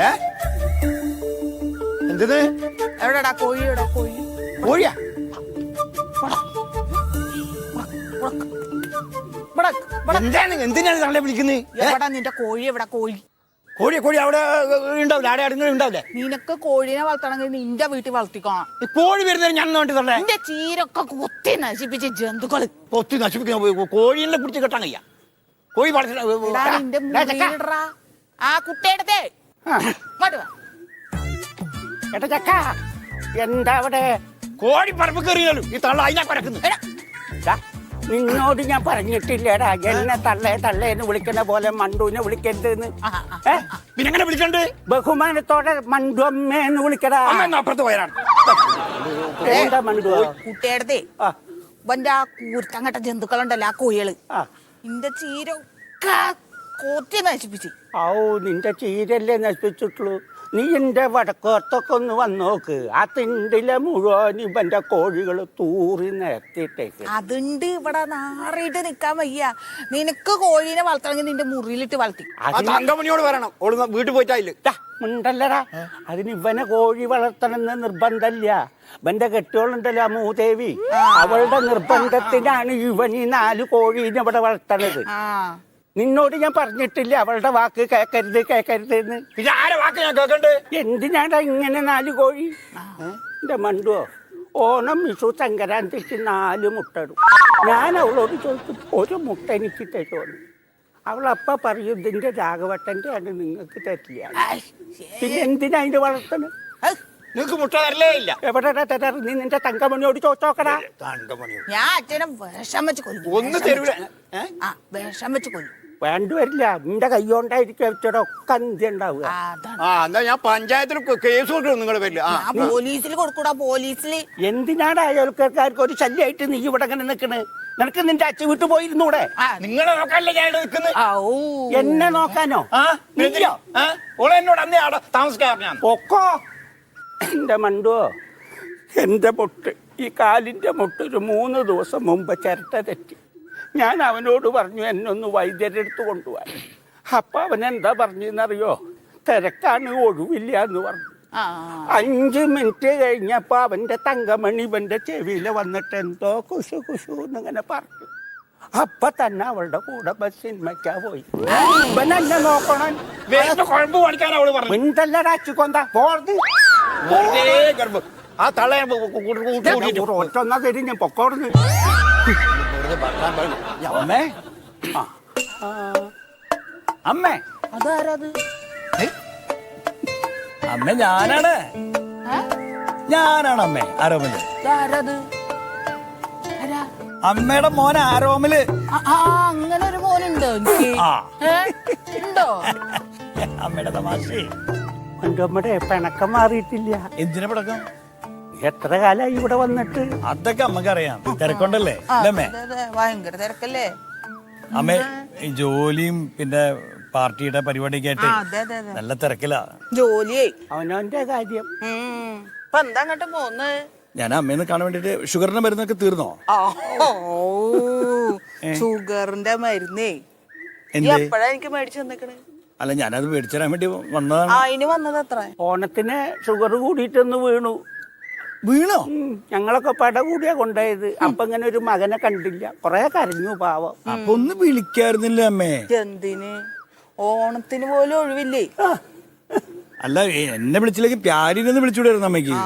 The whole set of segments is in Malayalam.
ഏ? എന്തിന്? എവിടെടാ കോഴി? എവിടെ കോഴി? കോഴിയാ? എന്താണ്? എന്തിനാണ് തള്ളെ വിളിക്കുന്നത് എവിടാ നിന്റെ കോഴി? എവിടെ കോഴി? കോഴി കോഴി അവിടെ ഉണ്ടാവില്ല? ആടെ അടുങ്ങനെ ഉണ്ടാവില്ലേ? നിനക്ക് കോഴിനെ വളർത്തണമെങ്കിൽ നിന്റെ വീട്ടിൽ വളർത്തിക്കോണം. കോഴി വരുന്നതിന് ഞാൻ വേണ്ടി തള്ളേ നിന്റെ ചീരൊക്കെ കുത്തി നശിപ്പിച്ച ജന്തുക്കൾ കൊത്തി നശിപ്പിക്കുന്ന കോഴിനെ പിടിച്ച് കെട്ടാൻ കഴിയാ കോഴി മുറിയിലിടറാ ആ കുട്ടിയെടുത്തേ. എടാ ചക്ക എന്താ അവിടെ? കോഴി പറമ്പ് കയറിയാലും ഈ തള്ള അതിനാ കുരക്കുന്നു. നിന്നോട് ഞാൻ പറഞ്ഞിട്ടില്ലേടാ. എന്നെ തള്ളേ തള്ളേ എന്ന് വിളിക്കുന്ന പോലെ മണ്ടുവിനെ വിളിക്കരുതെന്ന്. ആ, പിന്നെങ്ങനെ വിളിക്കണ്ട് ബഹുമാനത്തോടെ മണ്ടു വിളിക്കടാ. അമ്മ എന്നാ അപ്പുറത്ത് പോയതാണ്. എന്താ മണ്ടു ആ. ഇവന്റെ ആ കൂർത്തങ്ങട്ട ജന്തുക്കളുണ്ടല്ലോ ആ കോഴികൾ. ആ. ചീര ചീരൊക്കെ കൊത്തി നശിപ്പിച്ച്. ഔ നിന്റെ ചീരല്ലേ നശിപ്പിച്ചിട്ടുള്ളൂ. നീ എന്റെ വടക്കോർത്തൊക്കെ ഒന്ന് വന്നോക്ക്. ആ തിണ്ടിലെ മുഴുവൻ ഇവന്റെ കോഴികൾ തൂറി നിരത്തിയിട്ടേക്ക്. അതുണ്ട് ഇവിടെ നാറിയിട്ട് നിക്കാൻ വയ്യ. നിനക്ക് കോഴീനെ വളർത്തണമെങ്കിൽ നിന്റെ മുറിയിലിട്ട് വളർത്തി. തങ്കമണിയോട് ഓൾ വീട്ടിൽ പോയിട്ടായില്ല ഉണ്ടല്ലടാ അതിന് ഇവനെ കോഴി വളർത്തണമെന്ന് നിർബന്ധമില്ല. ഇവന്റെ കെട്ടിയോളുണ്ടല്ലോ ആ മൂദേവി. അവളുടെ നിർബന്ധത്തിനാണ് ഇവൻ ഈ നാല് കോഴീനെ ഇവിടെ വളർത്തണത്. നിന്നോട് ഞാൻ പറഞ്ഞിട്ടില്ല അവളുടെ വാക്ക് കേക്കരുത് കേക്കരുത് എന്ന്. പിന്നെ ആരെ വാക്ക് ഞാൻ കേൾക്കണ്ട്? എന്തിനാടാ ഇങ്ങനെ നാല് കോഴി? എന്റെ മണ്ടുവോ? ഓണം വിഷു സംക്രാന്തിക്ക് നാല് മുട്ട ഇടും ഞാൻ അവളോട് ചോദിച്ചു ഒരു മുട്ട എനിക്ക് തരുമെന്ന് അവളപ്പ പറയും ഇതിന്റെ രാഘവട്ടന്റെ ആണ് നിങ്ങൾക്ക് തരില്ല. പിന്നെ എന്തിനാ അതിന്റെ വളർത്തണ് ഐ, നിങ്ങക്ക് മുട്ട തരലേ ഇല്ല. എവിടെ തരാറ്? നീ നിന്റെ തങ്കമണിയോട് ചോദിച്ചോക്കടാ തങ്കമണിയോട്. ഞാൻ അച്ഛനെ വിഷം വെച്ച് കൊല്ലും. ഒന്ന് തരൂല. ആ വിഷം വെച്ച് കൊല്ലും. വേണ്ട വരില്ല. നിന്റെ കൈകൊണ്ടായിരിക്കും ഒക്കെ അന്ത്യ ഉണ്ടാവുക. ആ, എന്നാ ഞാൻ പഞ്ചായത്തിൽ കേസ് കൊടുക്കും നിങ്ങൾ പേരിൽ ആ. പോലീസിൽ കൊടുക്കൂടാ പോലീസിൽ എന്തിനാണ് അയൽക്കാർക്ക് ഒരു ശല്യമായിട്ട് നീ ഇവിടെ ഇങ്ങനെ നിൽക്കണ്? നിനക്ക് നിന്റെ അച്ഛൻ വീട്ടിൽ പോയിരുന്നൂടെ ആ, നിങ്ങളെ നോക്കാനല്ലേ ഞാൻ ഇവിടെ നിൽക്കുന്നത്. എന്നെ നോക്കാനോ? ഒക്കോ നീയോ? ഓളെ എന്നോട് അന്നേ അവിടെ താമസിക്കാൻ ഞാൻ പൊക്കോ? എന്റെ മണ്ടുവോ എന്റെ മുട്ട് ഈ കാലിന്റെ മുട്ട് ഒരു മൂന്ന് ദിവസം മുമ്പ് ചിരട്ട തെറ്റി. ഞാൻ അവനോട് പറഞ്ഞു എന്നൊന്ന് വൈദ്യരെടുത്ത് കൊണ്ടുപോകാൻ അപ്പൊ അവൻ എന്താ പറഞ്ഞെന്നറിയോ? തിരക്കാണ് ഒഴിവില്ല എന്ന് പറഞ്ഞു അഞ്ച് മിനിറ്റ് കഴിഞ്ഞപ്പോ അവന്റെ തങ്കമണി ഇവന്റെ ചെവിയിൽ വന്നിട്ട് എന്തോ കുശു കുശു എന്നിങ്ങനെ പറഞ്ഞു. അപ്പൊ തന്നെ അവളുടെ കൂടെ ബസ് സിനിമയ്ക്കാ പോയി. ഇവൻ എന്നെ നോക്കണം. വേറെ കുഴമ്പ് പഠിക്കാൻ അവൾ പറഞ്ഞു. മിണ്ടല്ലടാ അച്ചിക്കൊന്ത പോർന്ന് ആ തള ഒറ്റൊന്നാ തരും ഞാൻ പൊക്കോടുന്ന് ഭർത്താൻ പറഞ്ഞു. അമ്മേ? ആ. അമ്മേ? അതാരത്? അമ്മ ഞാനാണ്. ഞാനാണ് അമ്മേ ആരോമിൽ ഇതാരത്? ആരാ? അമ്മയുടെ മോൻ ആരോമിൽ ആ, ആ, അങ്ങനെ ഒരു മോനുണ്ടോ എനിക്ക്? ആ. ഏ? ഉണ്ടോ? അമ്മയുടെ തമാശ. എന്റെ അമ്മയുടെ പിണക്കം മാറിയിട്ടില്ല. എന്തിനാ പടക്കം എത്ര കാലായി ഇവിടെ വന്നിട്ട്? അതൊക്കെ അമ്മയ്ക്ക് അറിയാം. തിരക്കുണ്ടല്ലേ? അല്ലേ ഭയങ്കര തിരക്കല്ലേ? അമ്മേ ഈ ജോലിയും പിന്നെ പാർട്ടിയുടെ പരിപാടിയൊക്കെ ആ ആയിട്ട് നല്ല തിരക്കിലാ. ജോലിയേ? അവനവന്റെ കാര്യം. ഇപ്പൊ എന്താ അങ്ങോട്ട് പോന്ന്? ഞാൻ അമ്മേനെ കാണാൻ വേണ്ടിട്ട് ഷുഗറിന്റെ മരുന്നൊക്കെ തീർന്നോ? ആ, ഓ, ഷുഗറിന്റെ മരുന്നേ. എപ്പോഴാ എനിക്ക് മേടിച്ചു തന്നേക്കണേ? അല്ല ഞാനത് മേടിച്ചു തരാൻ വേണ്ടി വന്നതാണ്. ആ ഇനി വന്നത് എത്ര ഓണത്തിന് ഷുഗർ കൂടിയിട്ടൊന്ന് വീണു. വീണോ? ഞങ്ങളൊക്കെ പട കൂടിയാ കൊണ്ടുപോയത് അപ്പൊ ഇങ്ങനെ ഒരു മകനെ കണ്ടില്ല. കൊറേ കരഞ്ഞു പാവം. അപ്പൊ ഒന്ന് വിളിക്കായിരുന്നില്ല അമ്മേ? എന്തിന് ഓണത്തിന് പോലും ഒഴിവില്ലേ? അല്ല എന്നെ വിളിച്ചില്ലെങ്കിൽ പ്യാരിനെന്ന് വിളിച്ചുവിടായിരുന്നു അമ്മയ്ക്ക്.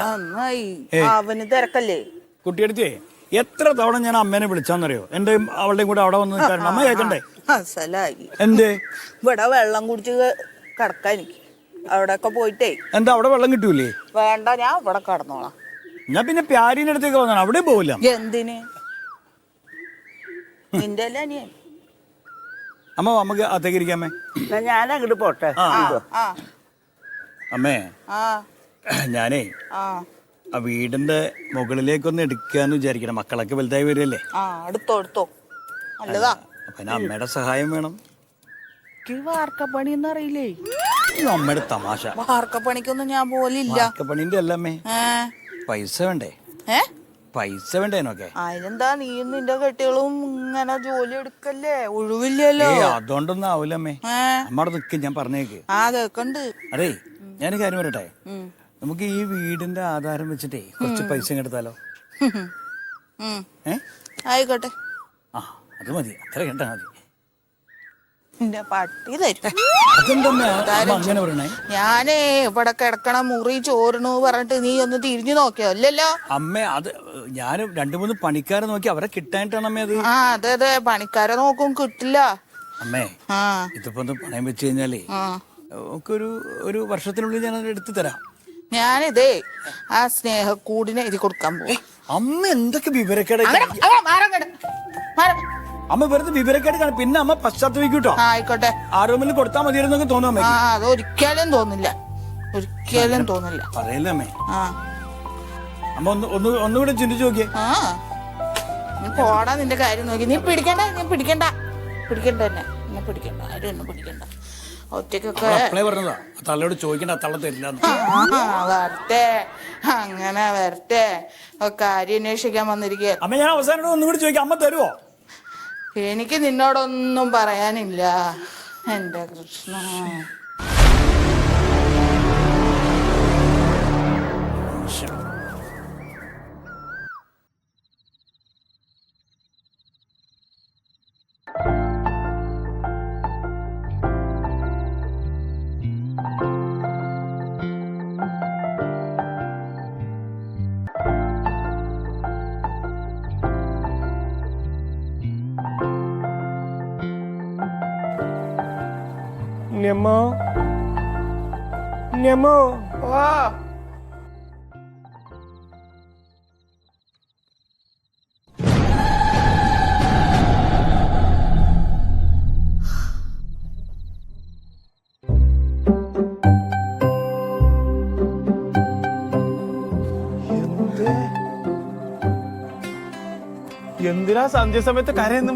നന്നായി. അവന് തിരക്കല്ലേ? കുട്ടിയെടുത്തേ എത്ര തവണ ഞാൻ അമ്മേനെ വിളിച്ചാന്നറിയോ? എന്റെ അവളുടെയും കൂടെ അവിടെ വന്ന് നിൽക്കാറുണ്ട്. അമ്മ കേൾക്കണ്ടേ എന്തേ? ഇവിടെ വെള്ളം കുടിച്ച് കിടക്കാൻ എനിക്ക് അവിടെയൊക്കെ പോയിട്ടേ. എന്താ അവിടെ വെള്ളം കിട്ടൂലേ? വേണ്ട ഞാൻ ഇവിടെ കടന്നോളാം. ഞാൻ പിന്നെ പ്യാരിന്റെ അടുത്തേക്ക് വന്നാണ് അവിടെ പോവില്ല. എന്തിന്? നിന്റെ അല്ലേ അനിയൻ? അമ്മ നമുക്ക് അത്തേക്ക് ഇരിക്കാമേ എന്നാ ഞാൻ അങ്ങോട്ട് പോട്ടെ. ആ. ആ അമ്മേ ആ. ഞാനേ ആ. ആ വീടിന്റെ മുകളിലേക്കൊന്ന് എടുക്കാന്ന് വിചാരിക്കണം. മക്കളൊക്കെ വലുതായി വരികയല്ലേ? ആ അടുത്തോ എടുത്തോ. നല്ലതാ. അപ്പൊ അമ്മയുടെ സഹായം വേണം. എനിക്ക് വാർക്കപ്പണി ഒന്നും അമ്മയുടെ തമാശ. വാർക്കപ്പണിക്കൊന്നും ഞാൻ പോലില്ല. പണിന്റെ അല്ലമ്മേ പൈസ വേണ്ടേ? ഏ? പൈസ വേണ്ടേനൊക്കെ അതിനെന്താ നീയും നിന്റെ കെട്ടികളും ഇങ്ങനെ ജോലി എടുക്കല്ലേ? ഒഴിവില്ലല്ലോ. അതുകൊണ്ടൊന്നും ആവൂലമ്മേ അമ്മടെ നിൽക്കും ഞാൻ പറഞ്ഞേക്ക്. ആ കേക്കണ്ട്. അതെ ഞാൻ കാര്യം പറയട്ടെ? നമുക്ക് ഈ വീടിന്റെ ആധാരം വെച്ചിട്ടേ കുറച്ച് പൈസ എടുത്താലോ ആയിക്കോട്ടെ. ആ അത് മതി. അത്ര കേട്ടാ മതി. നിന്റെ പട്ടി തരും? അങ്ങനെ പറയണേ? ഞാനേ ഇവിടെ കിടക്കണ മുറി ചോരണു പറഞ്ഞിട്ട് നീ ഒന്ന് തിരിഞ്ഞു നോക്കിയോ? അല്ലല്ലോ അമ്മ അത് ഞാൻ രണ്ടു മൂന്ന് പണിക്കാരെ നോക്കി അവരെ കിട്ടാനായിട്ടാണ് അമ്മ അത്. ആ അതെ അതെ. പണിക്കാരെ നോക്കും കിട്ടില്ല. അമ്മേ ആ. ഇതിപ്പോ ഒന്ന് പണയം വെച്ച് കഴിഞ്ഞാലേ ആ. നമുക്കൊരു ഒരു വർഷത്തിനുള്ളിൽ ഞാൻ അത് എടുത്തു തരാം. ഞാനിതേ ആ സ്നേഹക്കൂടിനെ എഴുതി കൊടുക്കാൻ പോകും അമ്മ എന്തൊക്കെ വിവരക്കേട് അങ്ങനെ അങ്ങനെ അമ്മ വെറുതെ വിവരക്കേട് കാണും പിന്നെ അമ്മ പശ്ചാത്തപിക്കൂട്ടോ ആ ആയിക്കോട്ടെ ആരോമിൽ കൊടുത്താൽ മതിയായിരുന്നൊക്കെ തോന്നും ആ അതൊരിക്കലും തോന്നില്ല. ഒരിക്കലും തോന്നില്ല. പറയല്ലേ അമ്മേ? ആ. അമ്മ ഒന്ന് ഒന്ന് ഒന്നുകൂടെ ചിന്തിച്ചു നോക്കിയേ. ആ. നീ പോടാ നിന്റെ കാര്യം നോക്കി. നീ പിടിക്കണ്ട നീ പിടിക്കണ്ട. പിടിക്കണ്ട തന്നെ നീ പിടിക്കണ്ട. ആരും എന്നെ പിടിക്കണ്ട. അപ്പളേ പറഞ്ഞതാ. തള്ളയോട് ചോദിക്കണ്ട ആ തള്ള തരില്ല ആ വരട്ടെ. അങ്ങനെ വരട്ടെ. ആ കാര്യം അന്വേഷിക്കാൻ വന്നിരിക്കുക അമ്മ ഞാൻ അവസാനം ഒന്നുകൂടി ചോദിക്കാം. അമ്മ തരുവോ? എനിക്ക് നിന്നോടൊന്നും പറയാനില്ല. എന്റെ കൃഷ്ണ. നെമോ നെമോ ഓ എന്തിനാ സന്ധ്യ സമയത്ത് കരയുന്നു?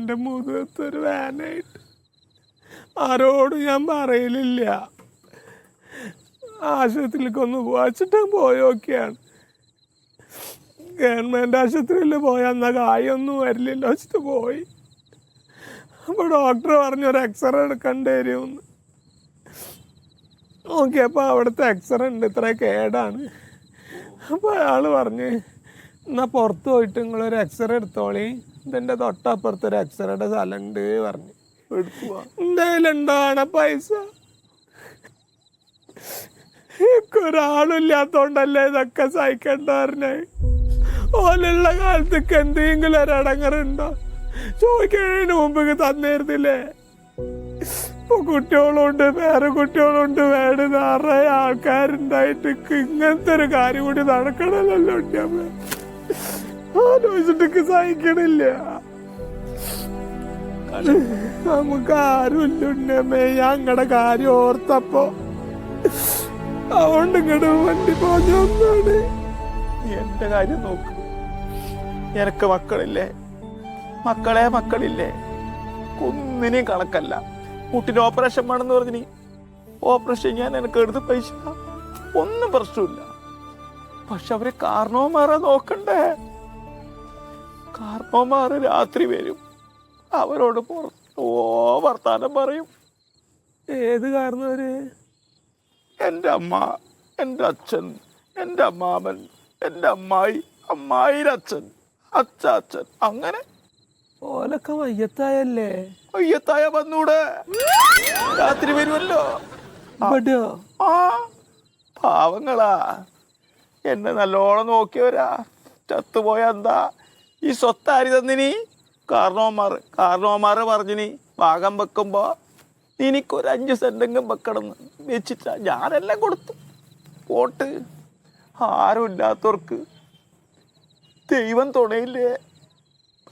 എന്റെ മുഖത്തൊരു വേനായിട്ട് ആരോടും ഞാൻ പറയലില്ല. ആശുപത്രിയിലേക്കൊന്ന് പോച്ചിട്ട് പോയൊക്കെയാണ്. ഗവൺമെന്റ് ആശുപത്രിയിൽ പോയി എന്നാൽ കായൊന്നും വരില്ലല്ലോ വെച്ചിട്ട് പോയി. അപ്പോൾ ഡോക്ടർ പറഞ്ഞു ഒരു എക്സ്റേ എടുക്കേണ്ടി വരുമെന്ന്. നോക്കിയപ്പോൾ അവിടുത്തെ എക്സ്റേ ഉണ്ട് ഇത്ര കേടാണ്. അപ്പോൾ അയാൾ പറഞ്ഞ് എന്നാൽ പുറത്ത് പോയിട്ട് നിങ്ങളൊരു എക്സ്റേ എടുത്തോളി. ഇതിന്റെ തൊട്ടപ്പുറത്ത് ഒരു എക്സ്റേയുടെ സ്ഥലമുണ്ട് പറഞ്ഞു. എന്റെ കയ്യിലുണ്ടാണ് പൈസ? ഒരാളില്ലാത്തോണ്ടല്ലേ ഇതൊക്കെ സഹിക്കണ്ട പറഞ്ഞേ. ഓലുള്ള കാലത്തേക്ക് എന്തെങ്കിലും ഒരടങ്ങറുണ്ടോ ചോദിക്കുന്നതിന് മുമ്പ് തന്നിരുന്നില്ലേ? ഇപ്പൊ കുട്ടികളുണ്ട് വേറെ കുട്ടികളുണ്ട് വേണ്ട നിറയെ ആൾക്കാരുണ്ടായിട്ട് ഇങ്ങനത്തെ ഒരു കാര്യം കൂടി നടക്കണമല്ലോ ഉണ്ണിയമ്മ ആലോചിച്ചിട്ട് സഹിക്കണില്ല. നമുക്ക് ആരുമില്ല ഞങ്ങളുടെ കാര്യം ഓർത്തപ്പോ അതുകൊണ്ട് ഇങ്ങോട്ട് വണ്ടി പോഞ്ഞു വന്നാണ്. എന്റെ കാര്യം നോക്ക്. എനക്ക് മക്കളില്ലേ? മക്കളെ മക്കളില്ലേ? കുന്നിനെയും കണക്കല്ല. കുട്ടിന് ഓപ്പറേഷൻ വേണമെന്ന് പറഞ്ഞിനി ഓപ്പറേഷൻ ഞാൻ എനിക്ക് എടുത്ത് പൈസ. ഒന്നും പ്രശ്നമില്ല. പക്ഷെ അവർ കാരണവന്മാരെ നോക്കണ്ടേ? കാരണവന്മാര് രാത്രി വരും. അവരോട് പുറത്ത് ഓ വർത്താനം പറയും. ഏത് കാരണവര്? എന്റെ അമ്മ എന്റെ അച്ഛൻ എന്റെ അമ്മാമൻ എന്റെ അമ്മായി അമ്മായിരെ അച്ഛൻ അങ്ങനെ. ഓലൊക്കെ വയ്യത്തായല്ലേ? വയ്യത്തായ വന്നൂടെ? രാത്രി വരുമല്ലോ. ആ പാവങ്ങളാ. എന്നെ നല്ലോണം നോക്കിയവരാ ചത്തുപോയ എന്താ? ഈ സ്വത്ത് ആര് തന്നിനി? കാരണവന്മാർ കാരണവന്മാർ പറഞ്ഞിനി ഭാഗം വെക്കുമ്പോൾ എനിക്കൊരു അഞ്ച് സെന്റെങ്കിലും വെക്കണം വെച്ചിട്ടാ ഞാനെല്ലാം കൊടുത്തു. പോട്ട്. ആരും ഇല്ലാത്തവർക്ക് ദൈവം തുണയില്ലേ?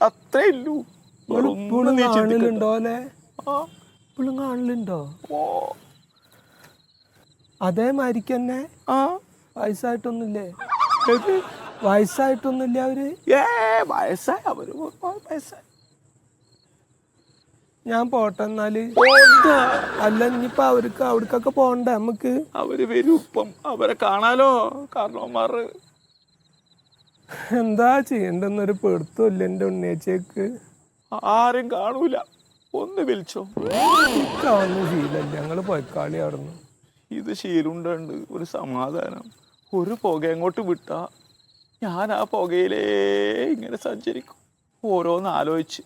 അത്രേ ഇല്ലൂ വേറൊന്നും ഇപ്പോഴും നീ ചിന്തിക്കണ്ട. കാണലുണ്ടോ അല്ലെ ആ, വയസ്സായിട്ടൊന്നുമില്ലേ? വയസ്സായിട്ടൊന്നുമില്ല അവർ? ഏ വയസ്സായി. അവർ വയസ്സായി. ഞാൻ പോട്ടെ എന്നാൽ. അല്ല ഇനിയിപ്പൊ അവർക്ക് അവിടക്കൊക്കെ പോണ്ടേ നമുക്ക്? അവർ വരും ഇപ്പം. അവരെ കാണാലോ? കാരണവന്മാര് എന്താ ചെയ്യണ്ടെന്നൊരു പെടുത്തുമില്ല എന്റെ ഉണ്ണിയച്ചേക്ക്. ആരും കാണൂല. ഒന്ന് വിളിച്ചോ. ഒന്നും ശീലല്ല ഞങ്ങൾ പൊയ്ക്കാളി അവിടുന്ന്. ഇത് ശീലുണ്ടുണ്ട്. ഒരു സമാധാനം. ഒരു പുക എങ്ങോട്ട് വിട്ടാ? ഞാൻ ആ പുകയിലേ ഇങ്ങനെ സഞ്ചരിക്കും. ഓരോന്ന് ആലോചിച്ച്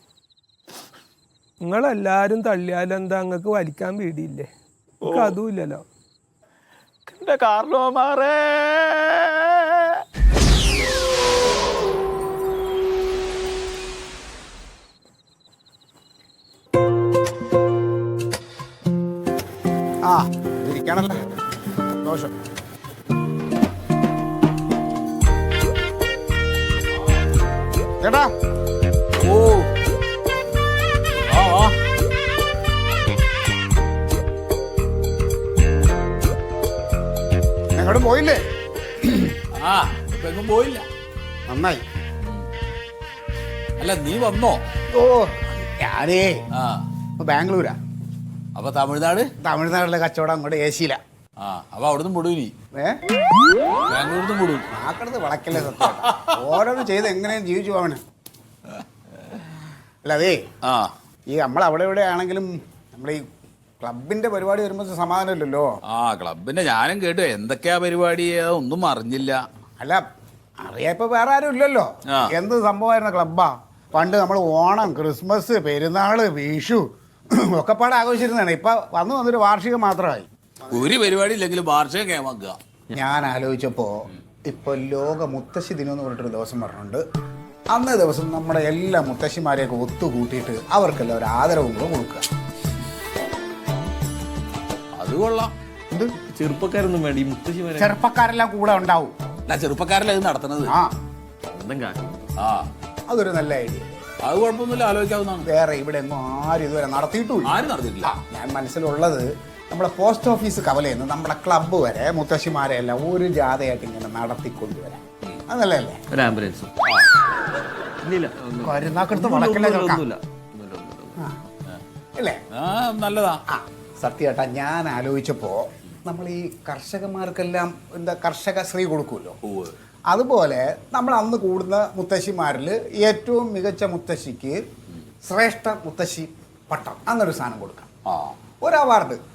നിങ്ങളെല്ലാരും തള്ളിയാലെന്താ നിങ്ങൾക്ക് വലിക്കാൻ പേടിയില്ലേ? അതും ഇല്ലല്ലോ. എന്റെ കാർലോമാറേ! ആ ഇരിക്കണല്ലോ ദോഷം ചേട്ടാ ഓ. ആ ആ. എങ്ങോട്ടും പോയില്ലേ? ആ ഇപ്പൊ എങ്ങും പോയില്ല. നന്നായി. അല്ല നീ വന്നോ? ഓ ഞാനേ ആ. ബാംഗ്ലൂരാ. അപ്പൊ തമിഴ്നാട്? തമിഴ്നാട്ടിലെ കച്ചവടം അങ്ങോട്ട് ഏശിയില്ല ആ അപ്പൊ അവിടുന്ന് വിടും നീ ഏ? ബാംഗ്ലൂരിൽ വിടും ആക്കടത്ത് വളക്കല്ലേ സത്യം ഓരോന്ന് ചെയ്ത് എങ്ങനെയും ജീവിച്ചു പോവാണ്. അല്ല അതേ ആ. ഈ നമ്മൾ അവിടെ ഇവിടെ ആണെങ്കിലും നമ്മുടെ ഈ ക്ലബിന്റെ പരിപാടി വരുമ്പോൾ സമാധാനമില്ലല്ലോ. ആ ക്ലബിന്റെ ഞാനും കേട്ടു. എന്തൊക്കെയാ പരിപാടി? ഒന്നും അറിഞ്ഞില്ല. അല്ല അറിയാ ഇപ്പൊ വേറെ ആരും ഇല്ലല്ലോ. ആ. എന്ത് സംഭവമായിരുന്നു ക്ലബ്ബാ? പണ്ട് നമ്മൾ ഓണം ക്രിസ്മസ് പെരുന്നാൾ വിഷു ഒക്കെ പാടെ ആഘോഷിച്ചിരുന്നതാണ്. ഇപ്പൊ വന്നു വന്നൊരു വാർഷികം മാത്രമായി. ഒരു പരിപാടി ഇല്ലെങ്കിലും വാർഷികം കേമാക്കുക ഞാൻ ആലോചിച്ചപ്പോ ഇപ്പൊ ലോക മുത്തശ്ശി ദിനം എന്ന് പറഞ്ഞിട്ടൊരു ദിവസം പറഞ്ഞിട്ടുണ്ട്. അന്നേ ദിവസം നമ്മുടെ എല്ലാ മുത്തശ്ശിമാരെയൊക്കെ ഒത്തുകൂട്ടിയിട്ട് അവർക്കെല്ലാം ഒരു ആദരവും കൂടെ കൊടുക്കുക. അത് കൊള്ളാം. എന്ത്? ചെറുപ്പക്കാരൊന്നും വേണ്ട ഈ മുത്തശ്ശിമാരെ. ചെറുപ്പക്കാരെല്ലാം കൂടെ ഉണ്ടാവും. ചെറുപ്പക്കാരല്ലേ ഇത് നടത്തണത് ആ. ആ. അതൊരു നല്ല ഐഡിയ. അത് കുഴപ്പമൊന്നുമില്ല ആലോചിക്കാവുന്നതാണ്. വേറെ ഇവിടെ എങ്ങും ആരും ഇതുവരെ നടത്തിയിട്ടുമില്ല ആരും നടത്തിയിട്ടില്ല. ഞാൻ മനസ്സിലുള്ളത് നമ്മളെ പോസ്റ്റ് ഓഫീസ് കവലയിൽ നിന്ന് നമ്മുടെ ക്ലബ്ബ് വരെ മുത്തശ്ശിമാരെ എല്ലാം ഒരു ജാഥയായിട്ട് ഇങ്ങനെ നടത്തിക്കൊണ്ടുവരാം. അതല്ലേ ഒരു ആംബുലൻസും വളക്കല്ലേ. അല്ലേ ആ. നല്ലതാ. ആ സത്യേട്ടാ ഞാൻ ആലോചിച്ചപ്പോ നമ്മൾ ഈ കർഷകന്മാർക്കെല്ലാം എന്താ കർഷക ശ്രീ കൊടുക്കുമല്ലോ? അതുപോലെ നമ്മൾ അന്ന് കൂടുന്ന മുത്തശ്ശിമാരിൽ ഏറ്റവും മികച്ച മുത്തശ്ശിക്ക് ശ്രേഷ്ഠ മുത്തശ്ശി പട്ടം. അങ്ങനൊരു സാധനം കൊടുക്കാം. ഒരു അവാർഡ്.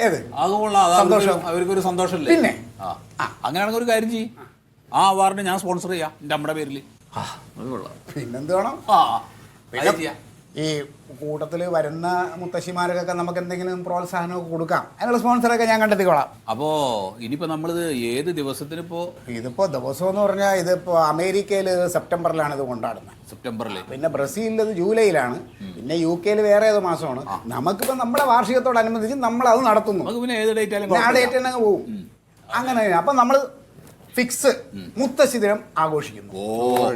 ഏത്? അത് സന്തോഷം. അവർക്കൊരു സന്തോഷമില്ല പിന്നെ? അങ്ങനെയാണെങ്കിൽ ഒരു കാര്യം ചെയ്യും. ആ. അവാർഡ് ഞാൻ സ്പോൺസർ ചെയ്യാം. എന്റെ അമ്മയുടെ പേരിൽ പിന്നെന്ത് വേണം? ആ. ചെയ്യാം. ഈ കൂട്ടത്തിൽ വരുന്ന മുത്തശ്ശിമാർക്കൊക്കെ നമുക്ക് എന്തെങ്കിലും പ്രോത്സാഹനമൊക്കെ കൊടുക്കാം. അതിനുള്ള സ്പോൺസറൊക്കെ ഞാൻ കണ്ടെത്തിക്കോളാം. അപ്പോ ഇനിയിപ്പോ നമ്മളിത് ഏത് ദിവസത്തിനിപ്പോ ഇതിപ്പോ ദിവസം എന്ന് പറഞ്ഞാൽ ഇതിപ്പോ അമേരിക്കയിൽ സെപ്റ്റംബറിലാണ് ഇത് കൊണ്ടാടുന്നത് സെപ്റ്റംബറിൽ പിന്നെ ബ്രസീലിൽ ഇത് ജൂലൈയിലാണ്. പിന്നെ യു കെയിൽ വേറെ ഏത് മാസമാണ്. നമുക്കിപ്പോ നമ്മുടെ വാർഷികത്തോടനുബന്ധിച്ച് നമ്മൾ അത് നടത്തുന്നു. നമുക്ക് പിന്നെ ഏത് ഡേറ്റ് ആയാലും ആ. ഡേറ്റ് തന്നെ പോകും അങ്ങനെ അപ്പൊ നമ്മൾ ഫിക്സ് മുത്തശ്ശി ദിനം ആഘോഷിക്കുന്നു. ഓ.